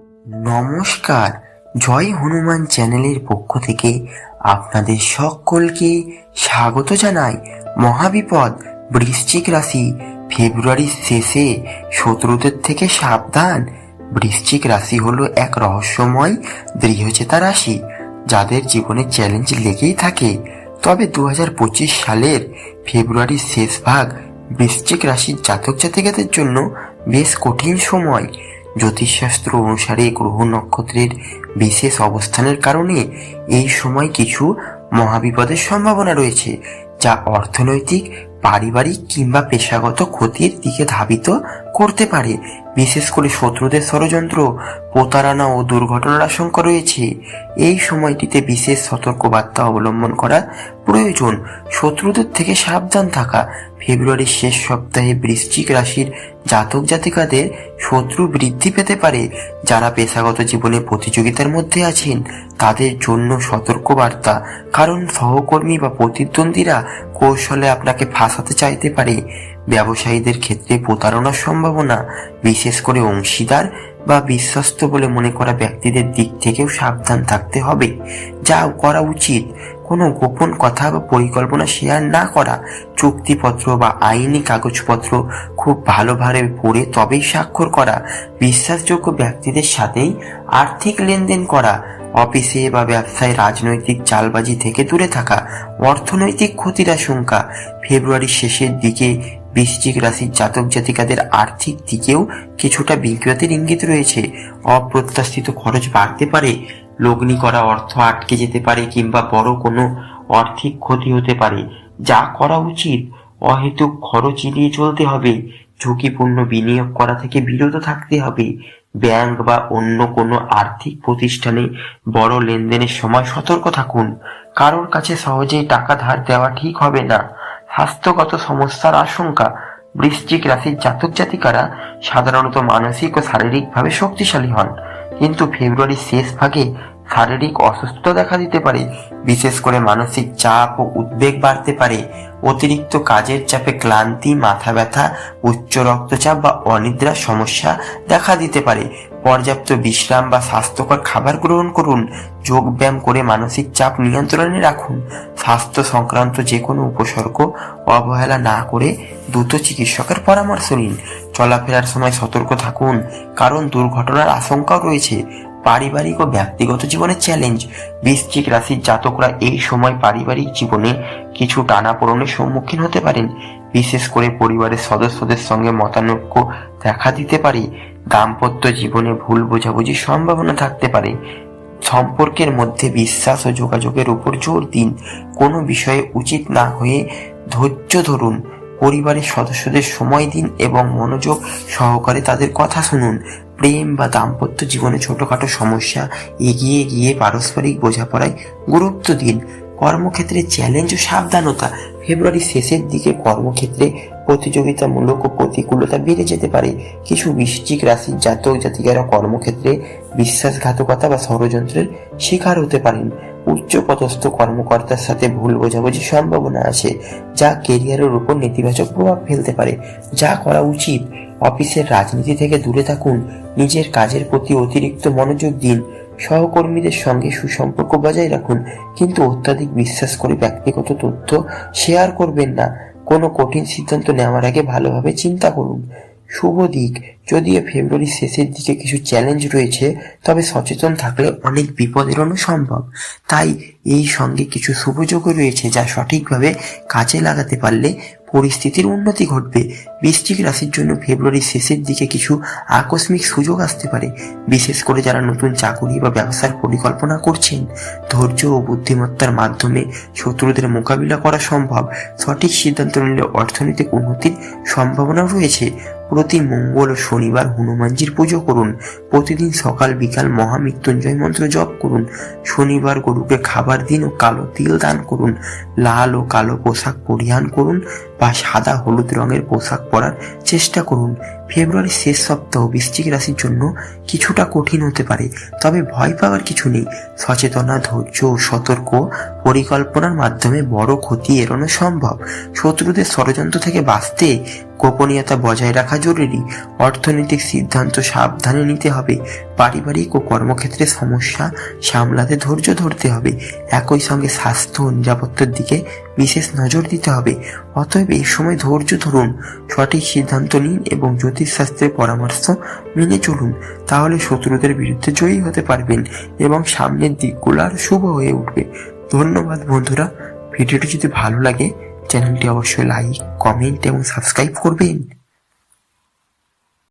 নমস্কার, জয় হনুমান চ্যানেলের পক্ষ থেকে আপনাদের সকলকে স্বাগত জানাই মহাবিপদ বৃশ্চিক রাশি ফেব্রুয়ারির শেষে শত্রুদের থেকে সাবধান। বৃশ্চিক রাশি হলো এক রহস্যময় দৃঢ়চেতা রাশি, যাদের জীবনে চ্যালেঞ্জ লেগেই থাকে। তবে দু হাজার পঁচিশ সালের ফেব্রুয়ারির শেষ ভাগ বৃশ্চিক রাশির জাতক জাতিকাদের জন্য বেশ কঠিন সময়। জ্যোতিষশাস্ত্র অনুসারে গ্রহ নক্ষত্রের বিশেষ অবস্থানের কারণে এই সময় কিছু মহাবিপদের সম্ভাবনা রয়েছে, যা অর্থনৈতিক, পারিবারিক কিংবা পেশাগত ক্ষতির দিকে ধাবিত করতে পারে। বিশেষ করে শত্রুদের ষড়যন্ত্র, প্রতারণা ও দুর্ঘটনার আশঙ্কা রয়েছে। এই সময়টিতে বিশেষ সতর্কবার্তা অবলম্বন করা প্রয়োজন। শত্রুদের থেকে সাবধান থাকা। ফেব্রুয়ারির শেষ সপ্তাহে বৃশ্চিক রাশির জাতক জাতিকাদের শত্রু বৃদ্ধি পেতে পারে। যারা পেশাগত জীবনে প্রতিযোগিতার মধ্যে আছেন, তাদের জন্য সতর্কবার্তা। কারণ সহকর্মী বা প্রতিদ্বন্দ্বীরা কৌশলে আপনাকে ফাঁসাতে চাইতে পারে। ব্যবসায়ীদের ক্ষেত্রে প্রতারণার সম্ভাবনা, বিশেষ করে অংশীদার বা বিশ্বস্ত বলে মনে করা ব্যক্তিদের দিক থেকেও সাবধান থাকতে হবে। যা করা উচিত। কোনো গোপন কথা বা পরিকল্পনা শেয়ার না করা, চুক্তিপত্র বা আইনি কাগজপত্র খুব ভালোভাবে পড়ে তবেই স্বাক্ষর করা, বিশ্বাসযোগ্য ব্যক্তিদের সাথেই আর্থিক লেনদেন করা, অফিসে বা ব্যবসায় রাজনৈতিক চালবাজি থেকে দূরে থাকা, অর্থনৈতিক ক্ষতির আশঙ্কা, ফেব্রুয়ারির শেষের দিকে বৃশ্চিক রাশির জাতক জাতিকাদের আর্থিক দিকেও কিছুটা বিজ্ঞতির ইঙ্গিত রয়েছে। অপ্রত্যাশিত খরচ বাড়তে পারে, লগ্নি করা অর্থ আটকে যেতে পারে কিংবা বড় কোনো আর্থিক ক্ষতি হতে পারে। যা করা উচিত, অহেতুক খরচ এড়িয়ে চলতে হবে, ঝুঁকিপূর্ণ বিনিয়োগ করা থেকে বিরত থাকতে হবে। ব্যাংক বা অন্য কোনো আর্থিক প্রতিষ্ঠানে বড় লেনদেনের সময় সতর্ক থাকুন। কারোর কাছে সহজেই টাকা ধার দেওয়া ঠিক হবে না। স্বাস্থ্যগত সমস্যার আশঙ্কা। বৃশ্চিক রাশির জাতক জাতিকারা সাধারণত মানসিক ও শারীরিকভাবে শক্তিশালী হন। কিন্তু ফেব্রুয়ারির শেষ ভাগে শারীরিক অসুস্থতা দেখা দিতে পারে। বিশেষ করে মানসিক চাপ ও উদ্বেগ বাড়তে পারে। অতিরিক্ত কাজের চাপে ক্লান্তি, মাথা ব্যথা, উচ্চ রক্তচাপ বা অনিদ্রার সমস্যা দেখা দিতে পারে। পর্যাপ্ত বিশ্রাম বা স্বাস্থ্যকর খাবার গ্রহণ করুন। যোগ ব্যায়াম করে মানসিক চাপ নিয়ন্ত্রণে রাখুন। স্বাস্থ্য সংক্রান্ত যে কোনো উপসর্গ অবহেলা না করে দ্রুত চিকিৎসকের পরামর্শ নিন। চলাফেরার সময় সতর্ক থাকুন, কারণ দুর্ঘটনার আশঙ্কাও রয়েছে। পারিবারিক ও ব্যক্তিগত জীবনের চ্যালেঞ্জ বৃশ্চিক রাশির জাতকরা এই সময় পারিবারিক জীবনে কিছু টানাপোড়েনের সম্মুখীন হতে পারেন। বিশেষ করে পরিবারের সদস্যদের সঙ্গে মতানৈক্য দেখা দিতে পারে। দাম্পত্য জীবনে ভুল বোঝাবুঝির সম্ভাবনা থাকতে পারে। সম্পর্কের মধ্যে বিশ্বাস ও যোগাযোগের উপর জোর দিন। কোনো বিষয়ে উচিত না হয়ে ধৈর্য ধরুন। পরিবারের সদস্যদের সময় দিন এবং মনোযোগ সহকারে তাদের কথা শুনুন। প্রেম বা দাম্পত্য জীবনে ছোটখাটো সমস্যা এগিয়ে গিয়ে পারস্পরিক বোঝাপড়ায় গুরুত্ব দিন। কর্মক্ষেত্রে চ্যালেঞ্জ ও সাবধানতা ফেব্রুয়ারির শেষের দিকে কর্মক্ষেত্রে প্রতিযোগিতামূলক ও প্রতিকূলতা বেড়ে যেতে পারে। কিছু বৃশ্চিক রাশির জাতক জাতিকারা কর্মক্ষেত্রে বিশ্বাসঘাতকতা বা ষড়যন্ত্রের শিকার হতে পারেন। উচ্চ পদস্থ কর্মকর্তার সাথে ভুল বোঝাবুঝির সম্ভাবনা আছে, যা কেরিয়ারের উপর নেতিবাচক প্রভাব ফেলতে পারে। যা করা উচিত অফিসের রাজনীতি থেকে দূরে থাকুন, নিজের কাজের প্রতি অতিরিক্ত মনোযোগ দিন, সহকর্মীদের সঙ্গে সুসম্পর্ক বজায় রাখুন, কিন্তু অত্যাধিক বিশ্বাস করে ব্যক্তিগত তথ্য শেয়ার করবেন না। কোনো কঠিন সিদ্ধান্ত নেওয়ার আগে ভালোভাবে চিন্তা করুন। শুভ দিক। যদিও ফেব্রুয়ারির শেষের দিকে কিছু চ্যালেঞ্জ রয়েছে, তবে সচেতন থাকলে অনেক বিপদ এড়ানো সম্ভব। তাই এই সঙ্গে কিছু শুভযোগও রয়েছে যা সঠিকভাবে কাজে লাগাতে পারলে পরিস্থিতির উন্নতি ঘটবে। বৃশ্চিক রাশির জন্য ফেব্রুয়ারির শেষের দিকে কিছু আকস্মিক সুযোগ আসতে পারে, বিশেষ করে যারা নতুন চাকুরি বা ব্যবসার পরিকল্পনা করছেন। ধৈর্য ও বুদ্ধিমত্তার মাধ্যমে শত্রুদের মোকাবিলা করা সম্ভব। সঠিক সিদ্ধান্ত নিলে অর্থনৈতিক উন্নতির সম্ভাবনা রয়েছে। প্রতি মঙ্গল ও শনিবার হনুমানজির পুজো করুন। প্রতিদিন সকাল, বিকাল মহামৃত্যুঞ্জয় মন্ত্র জপ করুন। শনিবার গরুকে খাবার দিন ও কালো তিল দান করুন। লাল ও কালো পোশাক পরিধান করুন। বা সাদা হলুদ রঙের পোশাক পরার চেষ্টা করুন। ফেব্রুয়ারির শেষ সপ্তাহ বৃশ্চিক রাশির জন্য কিছুটা কঠিন হতে পারে, তবে ভয় পাওয়ার কিছু নেই। সচেতনা ধৈর্য ও সতর্ক পরিকল্পনার মাধ্যমে বড় ক্ষতি এড়ানো সম্ভব। শত্রুদের ষড়যন্ত্র থেকে বাঁচতে গোপনীয়তা বজায় রাখা জরুরি। অর্থনৈতিক সিদ্ধান্ত সাবধানে নিতে হবে। পারিবারিক ও কর্মক্ষেত্রে সমস্যা সামলাতে ধৈর্য ধরতে হবে। একই সঙ্গে স্বাস্থ্য ও নিরাপত্তার দিকে বিশেষ নজর দিতে হবে। অতএব এই সময় ধৈর্য ধরুন, সঠিক সিদ্ধান্ত নিন এবং জ্যোতিষশাস্ত্রের পরামর্শ মেনে চলুন। তাহলে শত্রুদের বিরুদ্ধে জয়ী হতে পারবেন এবং সামনের দিকগুলো আর শুভ হয়ে উঠবে। ধন্যবাদ বন্ধুরা। ভিডিওটি যদি ভালো লাগে, চ্যানেলটি অবশ্যই লাইক, কমেন্ট এবং সাবস্ক্রাইব করবেন।